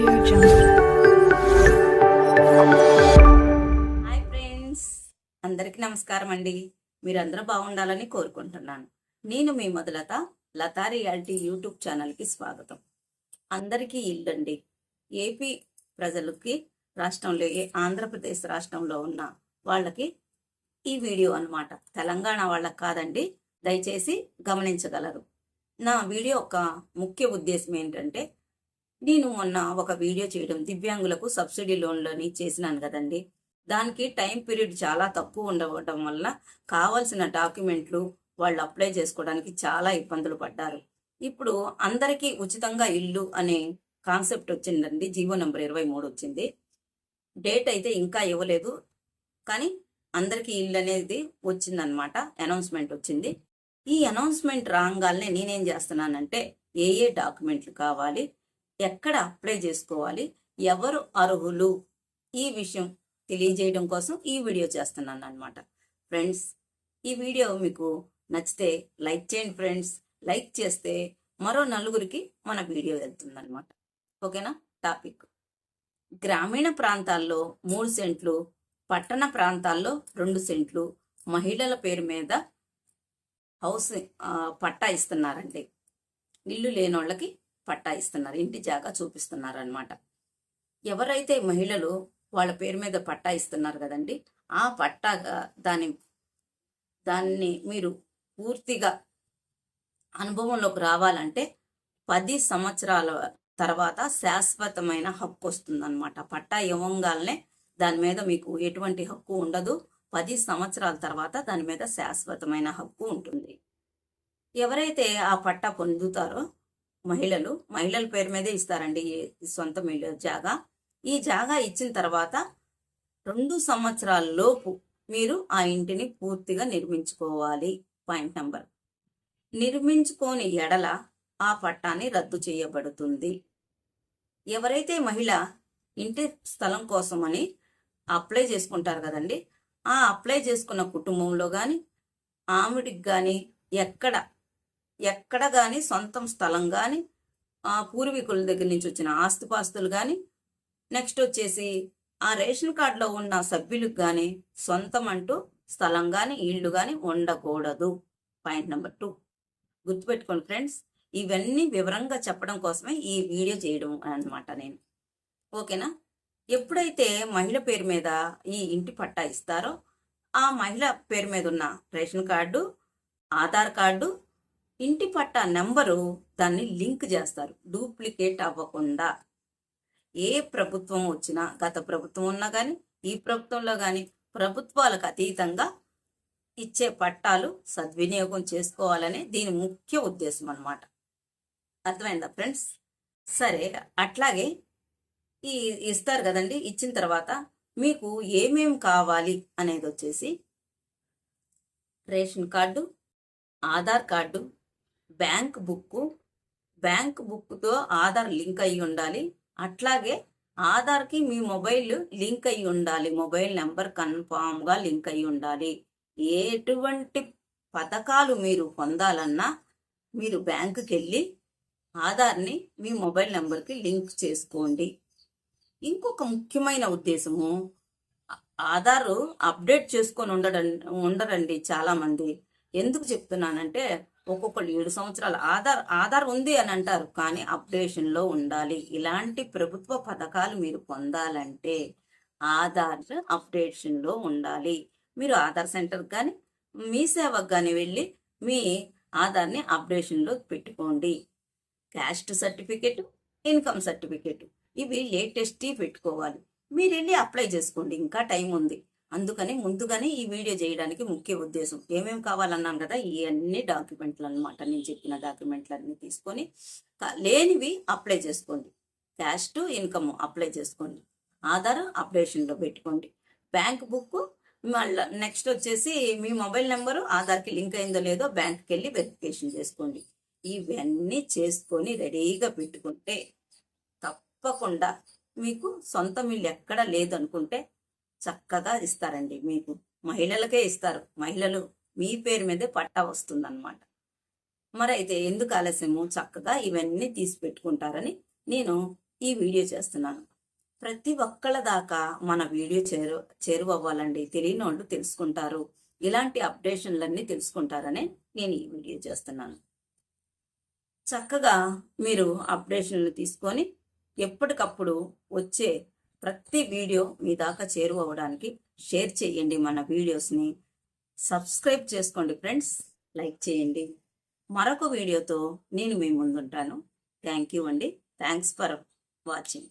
Hi friends అందరికీ నమస్కారం అండి. మీరందరూ బాగుండాలని కోరుకుంటున్నాను. నేను మీ మొదలత లతా రియాలిటీ యూట్యూబ్ ఛానల్కి స్వాగతం. అందరికీ ఇల్లండి. ఏపీ ప్రజలకి రాష్ట్రంలో ఏ ఆంధ్రప్రదేశ్ రాష్ట్రంలో ఉన్న వాళ్ళకి ఈ వీడియో అన్నమాట. తెలంగాణ వాళ్ళకి కాదండి. దయచేసి గమనించగలరు. నా వీడియో యొక్క ముఖ్య ఉద్దేశం ఏంటంటే నేను మొన్న ఒక వీడియో చేయడం దివ్యాంగులకు సబ్సిడీ లోన్లని చేసినాను కదండి. దానికి టైం పీరియడ్ చాలా తక్కువ ఉండవటం వల్ల కావాల్సిన డాక్యుమెంట్లు వాళ్ళు అప్లై చేసుకోవడానికి చాలా ఇబ్బందులు పడ్డారు. ఇప్పుడు అందరికీ ఉచితంగా ఇల్లు అనే కాన్సెప్ట్ వచ్చిందండి. జీవో నెంబర్ ఇరవై మూడు వచ్చింది. డేట్ అయితే ఇంకా ఇవ్వలేదు. కానీ అందరికీ ఇల్లు అనేది వచ్చిందనమాట అనౌన్స్మెంట్ వచ్చింది. ఈ అనౌన్స్మెంట్ రాగానే నేనేం చేస్తున్నానంటే ఏ ఏ డాక్యుమెంట్లు కావాలి ఎక్కడ అప్లై చేసుకోవాలి? ఎవరు అర్హులు? ఈ విషయం తెలియజేయడం కోసం ఈ వీడియో చేస్తున్నాను అనమాట ఫ్రెండ్స్ ఈ వీడియో మీకు నచ్చితే లైక్ చేయండి ఫ్రెండ్స్. లైక్ చేస్తే మరో నలుగురికి మన వీడియో వెళ్తుందనమాట ఓకేనా? టాపిక్. గ్రామీణ ప్రాంతాల్లో మూడు సెంట్లు పట్టణ ప్రాంతాల్లో రెండు సెంట్లు మహిళల పేరు మీద హౌస్ పట్టా ఇస్తున్నారండి. ఇల్లు లేనోళ్ళకి పట్టా ఇస్తున్నారు ఇంటి జాగా చూపిస్తున్నారు అనమాట ఎవరైతే మహిళలు వాళ్ళ పేరు మీద పట్టా ఇస్తున్నారు కదండి ఆ పట్టా దాని దాన్ని మీరు పూర్తిగా అనుభవంలోకి రావాలంటే పది సంవత్సరాల తర్వాత శాశ్వతమైన హక్కు వస్తుందన్నమాట. పట్టా ఇవ్వగానే దాని మీద మీకు ఎటువంటి హక్కు ఉండదు. పది సంవత్సరాల తర్వాత దాని మీద శాశ్వతమైన హక్కు ఉంటుంది. ఎవరైతే ఆ పట్టా పొందుతారో మహిళలు మహిళల పేరు మీదే ఇస్తారండి ఈ సొంత మహిళ జాగా. ఈ జాగా ఇచ్చిన తర్వాత రెండు సంవత్సరాల లోపు మీరు ఆ ఇంటిని పూర్తిగా నిర్మించుకోవాలి. Point number. నిర్మించుకోని ఎడల ఆ పట్టాన్ని రద్దు చేయబడుతుంది. ఎవరైతే మహిళ ఇంటి స్థలం కోసమని అప్లై చేసుకుంటారు కదండి ఆ అప్లై చేసుకున్న కుటుంబంలో కానీ ఆవిడికి కానీ ఎక్కడ ఎక్కడ కానీ సొంతం స్థలం కానీ ఆ పూర్వీకుల దగ్గర నుంచి వచ్చిన ఆస్తిపాస్తులు కానీ నెక్స్ట్ వచ్చేసి ఆ రేషన్ కార్డులో ఉన్న సభ్యులకు కానీ సొంతం అంటూ స్థలం కానీ ఇల్లు కానీ ఉండకూడదు. Point number two. గుర్తుపెట్టుకోండి ఫ్రెండ్స్ ఇవన్నీ వివరంగా చెప్పడం కోసమే ఈ వీడియో చేయడం అన్నమాట నేను. ఓకేనా? ఎప్పుడైతే మహిళ పేరు మీద ఈ ఇంటి పట్టా ఇస్తారో ఆ మహిళ పేరు మీద ఉన్న రేషన్ కార్డు ఆధార్ కార్డు ఇంటి పట్టా నెంబరు దాన్ని లింక్ చేస్తారు. డూప్లికేట్ అవ్వకుండా ఏ ప్రభుత్వం వచ్చినా గత ప్రభుత్వం ఉన్నా కానీ ఈ ప్రభుత్వంలో కానీ ప్రభుత్వాలకు అతీతంగా ఇచ్చే పట్టాలు సద్వినియోగం చేసుకోవాలనే దీని ముఖ్య ఉద్దేశం అన్నమాట. అర్థమైందా ఫ్రెండ్స్? సరే అట్లాగే ఈ ఇస్తారు కదండి ఇచ్చిన తర్వాత మీకు ఏమేం కావాలి అనేది వచ్చేసి ration card Aadhaar card bank book bank బుక్తో Aadhaar link అయి ఉండాలి. అట్లాగే ఆధార్కి మీ మొబైల్ లింక్ అయి ఉండాలి. మొబైల్ నెంబర్ కన్ఫామ్గా లింక్ అయి ఉండాలి. ఎటువంటి పథకాలు మీరు పొందాలన్నా మీరు బ్యాంకుకి వెళ్ళి ఆధార్ని మీ మొబైల్ నెంబర్కి లింక్ చేసుకోండి. ఇంకొక ముఖ్యమైన ఉద్దేశము ఆధారు ఆధార్ అప్డేట్ చేసుకొని ఉండడం ఉండరండి చాలామంది. ఎందుకు చెప్తున్నానంటే ఒక్కొక్కళ్ళు ఏడు సంవత్సరాలు ఆధార్ ఆధార్ ఉంది అని అంటారు. కానీ అప్డేషన్లో ఉండాలి. ఇలాంటి ప్రభుత్వ పథకాలు మీరు పొందాలంటే ఆధార్ అప్డేషన్లో ఉండాలి. మీరు ఆధార్ సెంటర్ కానీ మీ సేవకు కానీ వెళ్ళి మీ ఆధార్ని అప్డేషన్లో పెట్టుకోండి. Caste certificate income certificate. ఇవి లేటెస్ట్ పెట్టుకోవాలి. మీరు వెళ్ళి అప్లై చేసుకోండి. ఇంకా టైం ఉంది. అందుకని ముందుగానే ఈ వీడియో చేయడానికి ముఖ్య ఉద్దేశం. ఏమేమి కావాలన్నాను కదా ఇవన్నీ డాక్యుమెంట్లు అన్నమాట. నేను చెప్పిన డాక్యుమెంట్లన్నీ తీసుకొని లేనివి అప్లై చేసుకోండి. క్యాస్ట్ ఇన్కమ్ అప్లై చేసుకోండి. ఆధార్ అప్డేషన్లో పెట్టుకోండి. బ్యాంక్ బుక్ మళ్ళీ నెక్స్ట్ వచ్చేసి మీ మొబైల్ నెంబరు ఆధార్కి లింక్ అయిందో లేదో బ్యాంక్కి వెళ్ళి వెరిఫికేషన్ చేసుకోండి. ఇవన్నీ చేసుకొని రెడీగా పెట్టుకుంటే తప్పకుండా మీకు సొంత ఇల్లు ఎక్కడ లేదనుకుంటే చక్కగా ఇస్తారండి మీకు. మహిళలకే ఇస్తారు. మహిళలు మీ పేరు మీదే పట్టా వస్తుందన్నమాట. మరి అయితే ఎందుకు ఆలస్యము? చక్కగా ఇవన్నీ తీసి పెట్టుకుంటారని నేను ఈ వీడియో చేస్తున్నాను. ప్రతి ఒక్కళ్ళ దాకా మన వీడియో చేరు చేరువవ్వాలండి. తెలియని వాళ్ళు తెలుసుకుంటారు. ఇలాంటి అప్డేషన్లన్నీ తెలుసుకుంటారనే నేను ఈ వీడియో చేస్తున్నాను. చక్కగా మీరు అప్డేషన్లు తీసుకొని ఎప్పటికప్పుడు వచ్చే ప్రతి వీడియో మీ దాకా చేరువవడానికి షేర్ చేయండి మన వీడియోస్ని. సబ్స్క్రైబ్ చేసుకోండి ఫ్రెండ్స్. లైక్ చేయండి మరొక వీడియోతో నేను మీ ముందుంటాను. థ్యాంక్ యూ అండి. Thanks for watching.